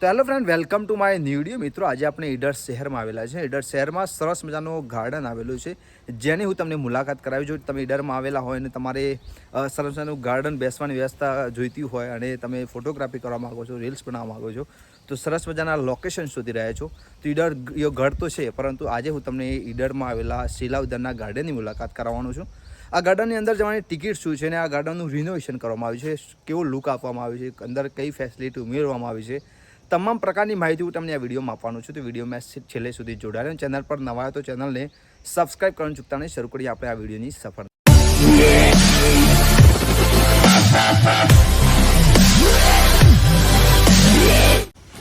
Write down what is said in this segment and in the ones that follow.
તો hello friend welcome to my new video મિત્રો, આજે આપણે ઈડર શહેરમાં આવેલા છે. ઈડર શહેરમાં સરસ મજાનું ગાર્ડન આવેલું છે, જેની હું તમને મુલાકાત કરાવી છું. તમે ઈડરમાં આવેલા હોય અને તમારે સરસ મજાનું ગાર્ડન બેસવાની વ્યવસ્થા જોઈતી હોય અને તમે ફોટોગ્રાફી કરવા માગો છો રીલ્સ બનાવવા માગો છો, તો સરસ મજાના લોકેશન શોધી રહ્યા છો. તો ઈડર યો ઘર તો છે, પરંતુ આજે હું તમને ઈડરમાં આવેલા શીલા ઉદ્યાનના ગાર્ડનની મુલાકાત કરાવવાનો છું. આ ગાર્ડનની અંદર જવાની ટિકિટ શું છે અને આ ગાર્ડનનું રિનોવેશન કરવામાં આવ્યું છે, કેવો લુક આપવામાં આવ્યું છે, અંદર કઈ ફેસિલિટી ઉમેરવામાં આવી છે તમામ પ્રકારની માહિતી હું તમને આ વિડીયોમાં આપવાનું છું. તો વિડીયોમાં છેલ્લે સુધી જોડાયેલો ચેનલ પર નવા હોય તો ચેનલને સબસ્ક્રાઇબ કરવાનું ચૂકતા નહીં. શરૂ કરીએ આપણે આ વિડીયોની સફર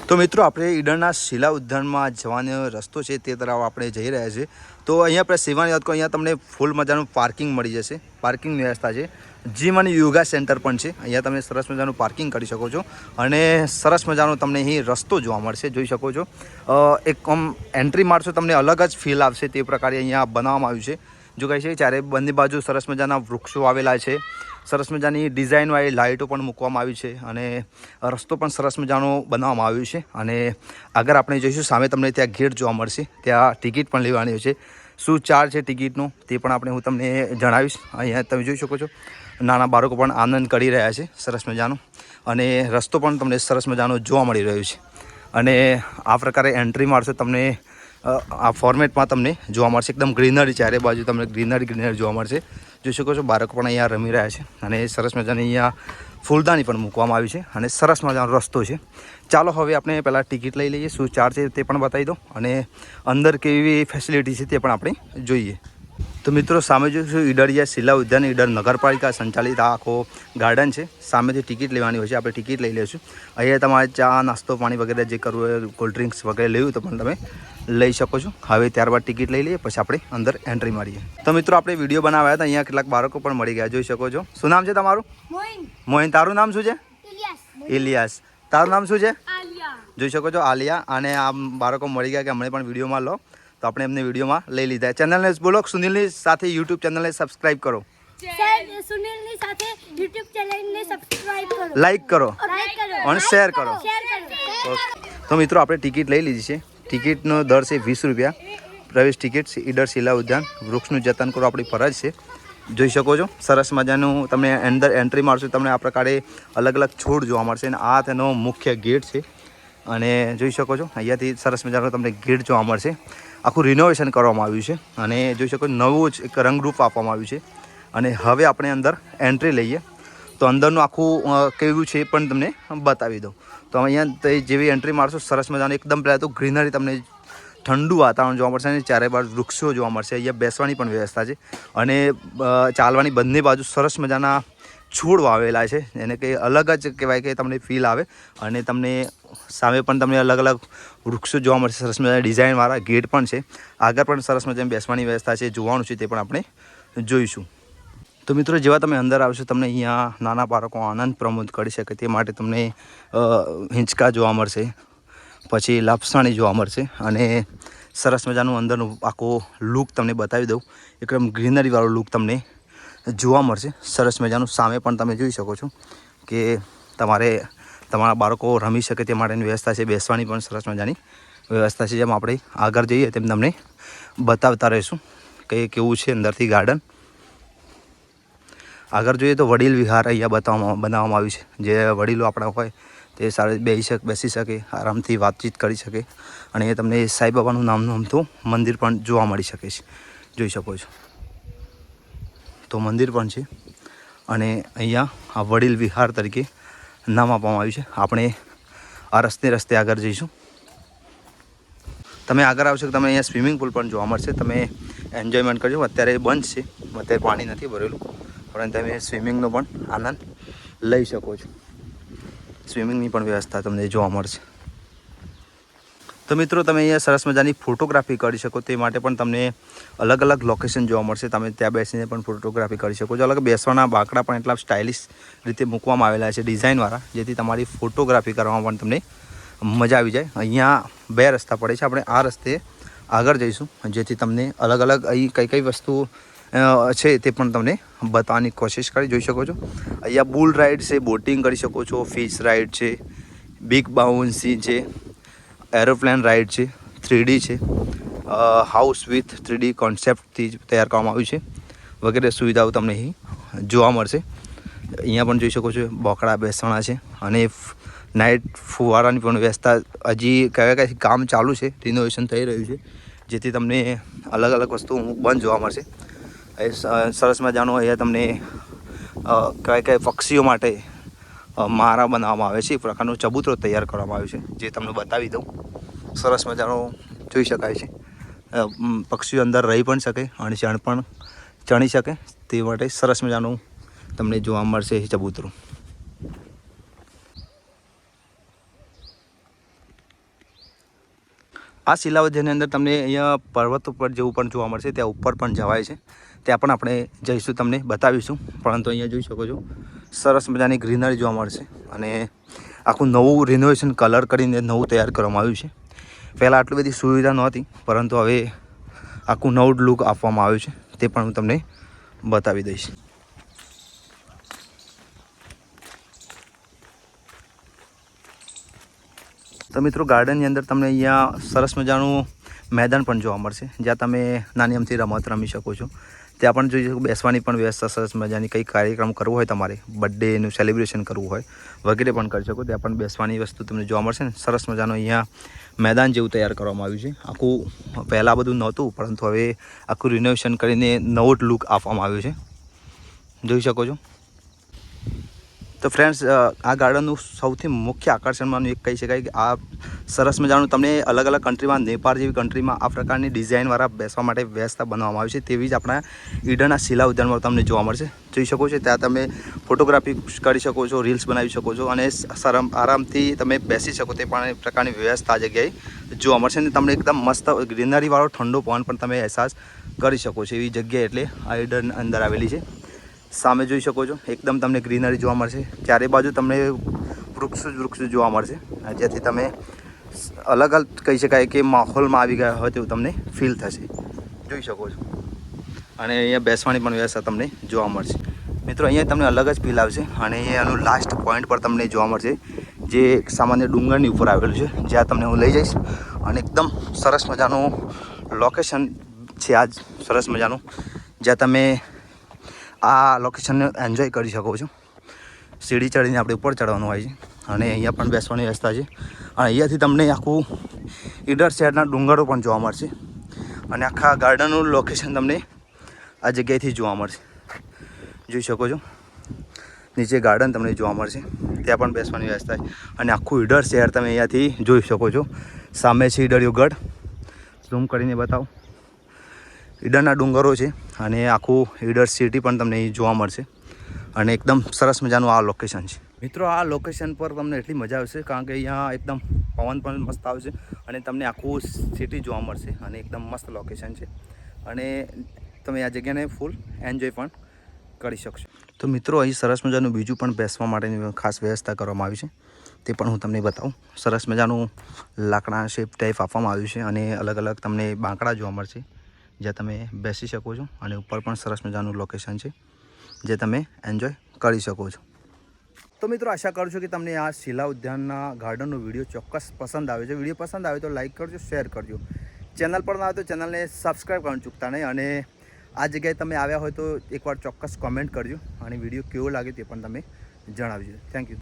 તો મિત્રો, આપણે ઈડરના શિલા ઉદ્યાનમાં જવાનો રસ્તો છે તે તરફ આપણે જઈ રહ્યા છીએ. તો અહીંયા આપણે સેવાની વાત કરો અહીંયા તમને ફૂલ મજાનું પાર્કિંગ મળી જશે. પાર્કિંગ વ્યવસ્થા છે. જીમ અને યોગા સેન્ટર પણ છે. અહીંયા તમે સરસ મજાનું પાર્કિંગ કરી શકો છો. અને સરસ મજાનો તમને અહીં રસ્તો જોવા મળશે. જોઈ શકો છો. એક આમ એન્ટ્રી મારશો તમને અલગ જ ફીલ આવશે તે પ્રકારે અહીંયા બનાવવામાં આવ્યું છે. જો કહે છે જ્યારે બંને બાજુ સરસ મજાના વૃક્ષો આવેલા છે. સરસ મજાની ડિઝાઇનવાળી લાઇટો પણ મૂકવામાં આવી છે અને રસ્તો પણ સરસ મજાનો બનાવવામાં આવ્યો છે. અને આગળ આપણે જોઈશું, સામે તમને ત્યાં ગેટ જોવા મળશે. ત્યાં ટિકિટ પણ લેવાની છે. શું ચાર્જ છે ટિકિટનો તે પણ આપણે હું તમને જણાવીશ. અહીંયા તમે જોઈ શકો છો, નાના બાળકો પણ આનંદ કરી રહ્યા છે સરસ મજાનો. અને રસ્તો પણ તમને સરસ મજાનો જોવા મળી રહ્યો છે. અને આ પ્રકારે એન્ટ્રી મારશો તમને આ ફોર્મેટમાં તમને જોવા મળશે. એકદમ ગ્રીનરી ચારે બાજુ તમને ગ્રીનરી ગ્રીનરી જોવા મળશે. જોઈ શકો છો, બાળકો પણ અહીંયા રમી રહ્યા છે અને સરસ મજાની અહીંયા ફૂલદાની પણ મૂકવામાં આવી છે અને સરસ મજાનો રસ્તો છે. ચાલો હવે આપણે પહેલાં ટિકિટ લઈ લઈએ. શું ચાર્જ છે તે પણ બતાવી દો અને અંદર કેવી ફેસિલિટી છે તે પણ આપણે જોઈએ. તો મિત્રો સામે જોઈશું ઈડરિયા શિલા ઉદ્યાન ઈડર નગરપાલિકા સંચાલિત આ આખો ગાર્ડન છે. સામેથી ટિકિટ લેવાની હોય છે આપણે ટિકિટ લઈ લઈશું. અહીંયા તમારે ચા નાસ્તો પાણી વગેરે જે કરવું હોય કોલ્ડ ડ્રિંક્સ વગેરે લેવું તો પણ તમે લઈ શકો છો. હવે ત્યારબાદ ટિકિટ લઈ લઈએ પછી આપણે અંદર એન્ટ્રી મારીએ. તો મિત્રો આપણે વીડિયો બનાવ્યા હતા અહીંયા કેટલાક બાળકો પણ મળી ગયા જોઈ શકો છો. શું નામ છે તમારું? મોહિન. તારું નામ શું છે? ઇલિયાસ. ઇલિયાસ. તારું નામ શું છે? જોઈ શકો છો આલિયા. અને આ બાળકો મળી ગયા કે હમણાં પણ વિડીયોમાં લો. તો આપણે એમને વિડીયોમાં લઈ લીધા. ચેનલને બોલો સુનિલની સાથે યુટ્યુબ ચેનલને સબસ્ક્રાઈબ કરો. સર સુનિલની સાથે YouTube ચેનલને સબસ્ક્રાઇબ કરો. લાઈક કરો. અને શેર કરો. ઓકે. તો મિત્રો આપણે ટિકિટ લઈ લીધી છે. ટિકિટનો દર છે વીસ રૂપિયા. પ્રવેશ ટિકિટ છે ઈડર શિલા ઉદ્યાન. વૃક્ષનું જતન કરો. આપણી ફરજ છે. જોઈ શકો છો. સરસ મજાનું તમે અંદર એન્ટ્રી મારશો તમને આ પ્રકારે અલગ અલગ છોડ જોવા મળશે. અને આ તેનો મુખ્ય ગેટ છે. અને જોઈ શકો છો, અહીંયાથી સરસ મજાનો તમને ગેટ જોવા મળશે. આખું રિનોવેશન કરવામાં આવ્યું છે અને જોઈ શકો નવું જ એક રંગરૂપ આપવામાં આવ્યું છે. અને હવે આપણે અંદર એન્ટ્રી લઈએ. તો અંદરનું આખું કેવું છે એ પણ તમને બતાવી દઉં. તો અહીંયા તે જેવી એન્ટ્રી મારશો, સરસ મજાનું એકદમ પહેલાં તો ગ્રીનરી તમને ઠંડુ વાતાવરણ જોવા મળશે અને ચારે બાજુ વૃક્ષો જોવા મળશે. અહીંયા બેસવાની પણ વ્યવસ્થા છે. અને ચાલવાની બંને બાજુ સરસ મજાના છોડ વાવેલા છે. એને કે અલગ જ કહેવાય કે તમને ફીલ આવે. અને તમને સામે પણ તમને અલગ અલગ વૃક્ષો જોવા મળશે. સરસ મજાના ડિઝાઇનવાળા ગેટ પણ છે. આગળ પણ સરસ મજાની બેસવાની વ્યવસ્થા છે. જોવાનું છે તે પણ આપણે જોઈશું. તો મિત્રો, જેવા તમે અંદર આવશો, તમને અહીંયા નાના બાળકો આનંદ પ્રમોદ કરી શકે. તે માટે તમને હિંચકા જોવા મળશે. પછી લાપસાણી જોવા મળશે. અને સરસ મજાનું અંદરનું આખો લુક તમને બતાવી દઉં. એકદમ ગ્રીનરીવાળો લુક તમને જોવા મળશે. સરસ મજાનું સામે પણ તમે જોઈ શકો છો કે તમારે, તમારા બાળકો રમી શકે તે માટેની વ્યવસ્થા છે, બેસવાની પણ સરસ મજાની વ્યવસ્થા છે. જેમ આપણે આગળ જઈએ તેમ તમને બતાવતા રહીશું કે કેવું છે અંદરથી ગાર્ડન. આગળ જોઈએ તો વડીલ વિહાર અહીંયા બતાવવામાં, બનાવવામાં આવ્યું છે. જે વડીલો આપણા હોય તે સારી બેસી શકે બેસી શકે, આરામથી વાતચીત કરી શકે અને એ તમને સાંઈબાબાનું નામનું અમથું મંદિર પણ જોવા મળી શકે છે. જોઈ શકો છો. તો મંદિર પણ છે. અને અહીંયા આ વડીલ વિહાર તરીકે નામ આપવામાં આવ્યું છે. આપણે આ રસ્તે રસ્તે આગળ જઈશું. તમે આગળ આવશો તમે અહીંયા સ્વિમિંગ પુલ પણ જોવા મળશે. તમે એન્જોયમેન્ટ કરજો. અત્યારે બંધ છે. અત્યારે પાણી નથી ભરેલું. પણ તમે સ્વિમિંગનો પણ આનંદ લઈ શકો છો. સ્વિમિંગની પણ વ્યવસ્થા તમને જોવા મળશે. તો મિત્રો, તમે અહીંયા સરસ મજાની ફોટોગ્રાફી કરી શકો. તે માટે પણ તમને અલગ અલગ લોકેશન જોવા મળશે. તમે ત્યાં બેસીને પણ ફોટોગ્રાફી કરી શકો છો. અલગ બેસવાના બાકડા પણ એટલા સ્ટાઇલિશ રીતે મૂકવામાં આવેલા છે ડિઝાઇનવાળા જેથી તમારી ફોટોગ્રાફી કરવામાં પણ તમને મજા આવી જાય. અહીંયા બે રસ્તા પડે છે. આપણે આ રસ્તે આગળ જઈશું, જેથી તમને અલગ અલગ અહીં કઈ કઈ વસ્તુ છે તે પણ તમને બતાવવાની કોશિશ કરી જોઈ શકો છો. અહીંયા બુલ રાઇડ છે બોટિંગ કરી શકો છો ફિશ રાઇડ છે બિગ બાઉન્સી છે. એરોપ્લેન રાઇડ છે, થ્રીડી છે હાઉસ વિથ થ્રીડી કોન્સેપ્ટથી જ તૈયાર કરવામાં આવ્યું છે. વગેરે સુવિધાઓ તમને અહીં જોવા મળશે. અહીંયા પણ જોઈ શકો છો, બોકડા બેસણા છે અને નાઇટ ફુવારાની પણ વ્યવસ્થા હજી કયા કયા કામ ચાલુ છે રિનોવેશન થઈ રહ્યું છે, જેથી તમને અલગ અલગ વસ્તુ બંધ જોવા મળશે. સરસ મજાનો અહીંયા તમને કયા કયા પક્ષીઓ માટે મારા બનાવવામાં આવે છે. એ પ્રકારનો ચબૂતરો તૈયાર કરવામાં આવ્યો છે, જે તમને બતાવી દઉં. સરસ મજાનો જોઈ શકાય છે. પક્ષીઓ અંદર રહી પણ શકે અને ચણ પણ ચણી શકે. તે માટે સરસ મજાનું તમને જોવા મળશે એ ચબૂતરું. આ શિલાવજ્યની અંદર તમને અહીંયા પર્વત ઉપર જેવું પણ જોવા મળશે, ત્યાં ઉપર પણ જવાય છે. ત્યાં પણ આપણે જઈશું, તમને બતાવીશું. પરંતુ અહીંયા જોઈ શકો છો, સરસ મજાની ગ્રીનરી જોવા મળશે અને આખું નવું રિનોવેશન કલર કરીને નવું તૈયાર કરવામાં આવ્યું છે. પહેલાં આટલી બધી સુવિધા નહોતી, પરંતુ હવે આખું નવું લુક આપવામાં આવ્યું છે. તે પણ હું તમને બતાવી દઈશ. તો મિત્રો, ગાર્ડનની અંદર તમને અહીંયા સરસ મજાનું મેદાન પણ જોવા મળશે, જ્યાં તમે નાની અમથી રમત રમી શકો છો. ત્યાં પણ જોઈ શકો બેસવાની પણ વ્યવસ્થા સરસ મજાની, કંઈ કાર્યક્રમ કરવો હોય તમારે, બર્થડેનું સેલિબ્રેશન કરવું હોય, વગેરે પણ કરી શકો. ત્યાં પણ બેસવાની વસ્તુ તમને જોવા મળશે ને, સરસ મજાનું અહીંયા મેદાન જેવું તૈયાર કરવામાં આવ્યું છે. આખું પહેલાં બધું નહોતું, પરંતુ હવે આખું રિનોવેશન કરીને નવો લુક આપવામાં આવ્યો છે. જોઈ શકો છો. તો ફ્રેન્ડ્સ આ ગાર્ડનનું સૌથી મુખ્ય આકર્ષણમાંનું એક કહી શકાય કે આ સરસ મજાનું તમને અલગ અલગ કન્ટ્રીમાં નેપાળ જેવી કન્ટ્રીમાં આ પ્રકારની ડિઝાઇનવાળા બેસવા માટે વ્યવસ્થા બનાવવામાં આવી છે. તેવી જ આપણા ઈડરના શિલા ઉદ્યાનમાં તમને જોવા મળશે. જોઈ શકો છો, ત્યાં તમે ફોટોગ્રાફી કરી શકો છો રીલ્સ બનાવી શકો છો અને સરમ આરામથી તમે બેસી શકો તે પણ પ્રકારની વ્યવસ્થા આ જગ્યાએ જોવા મળશે અને તમને એકદમ મસ્ત ગ્રીનરીવાળો ઠંડો પવન પણ તમે અહેસાસ કરી શકો છો એવી જગ્યા એટલે આ ઈડર અંદર આવેલી છે. સામે જોઈ શકો છો. એકદમ તમને ગ્રીનરી જોવા મળશે. ચારે બાજુ તમને વૃક્ષ જ વૃક્ષ જોવા મળશે. જેથી તમે અલગ અલગ કહી શકાય કે માહોલમાં આવી ગયા હોય તેવું તમને ફીલ થશે. જોઈ શકો છો. અને અહીંયા બેસવાની પણ વ્યવસ્થા તમને જોવા મળશે. મિત્રો, અહીંયા તમને અલગ જ ફીલ આવશે અને અહીંયાનું લાસ્ટ પોઈન્ટ પર તમને જોવા મળશે. જે સામાન્ય ડુંગરની ઉપર આવેલું છે. જ્યાં તમને હું લઈ જઈશ. અને એકદમ સરસ મજાનું લોકેશન છે આ જ સરસ મજાનું. જ્યાં તમે આ લોકેશનને એન્જોય કરી શકો છો. સીડી ચડીને આપણે ઉપર ચડવાનું હોય છે. અને અહીંયા પણ બેસવાની વ્યવસ્થા છે. અને અહીંયાથી તમને આખું ઈડર શહેરના ડુંગરો પણ જોવા મળશે. અને આખા ગાર્ડનનું લોકેશન તમને આ જગ્યાએથી જોવા મળશે. જોઈ શકો છો. નીચે ગાર્ડન તમને જોવા મળશે. ત્યાં પણ બેસવાની વ્યવસ્થા છે. અને આખું ઈડર શહેર તમે અહીંયાથી જોઈ શકો છો. સામે છે ઈડરિયો ગઢ ઝૂમ કરીને બતાવો. ઈડરના ડુંગરો છે અને આખું ઈડર સિટી પણ તમને જોવા મળશે. અને એકદમ સરસ મજાનું આ લોકેશન છે. મિત્રો, આ લોકેશન પર તમને એટલી મજા આવશે કારણ કે અહીંયા એકદમ પવન પણ મસ્ત આવશે અને તમને આખું સિટી જોવા મળશે અને એકદમ મસ્ત લોકેશન છે. અને તમે આ જગ્યાને ફૂલ એન્જોય પણ કરી શકશો. તો મિત્રો, અહીં સરસ મજાનું બીજું પણ બેસવા માટેની ખાસ વ્યવસ્થા કરવામાં આવી છે. તે પણ હું તમને બતાવું. સરસ મજાનું લાકડા શેપ ટાઈપ આપવામાં આવ્યું છે અને અલગ અલગ તમને બાંકડા જોવા મળશે. જ્યાં તમે બેસી શકો છો અને ઉપર પણ સરસ મજાનું લોકેશન છે, જે તમે એન્જોય કરી શકો છો. તો મિત્રો, આશા કરું છું કે તમને આ શિલા ઉદ્યાનના ગાર્ડનનો વીડિયો ચોક્કસ પસંદ આવ્યો છે. વીડિયો પસંદ આવે તો લાઈક કરજો શેર કરજો. ચેનલ પર ના આવે તો ચેનલને સબસ્ક્રાઈબ કરવાનું ચૂકતા નહીં અને આ જગ્યાએ તમે આવ્યા હોય તો એકવાર ચોક્કસ કોમેન્ટ કરજો અને વીડિયો કેવો લાગે તે પણ તમે જણાવજો. Thank you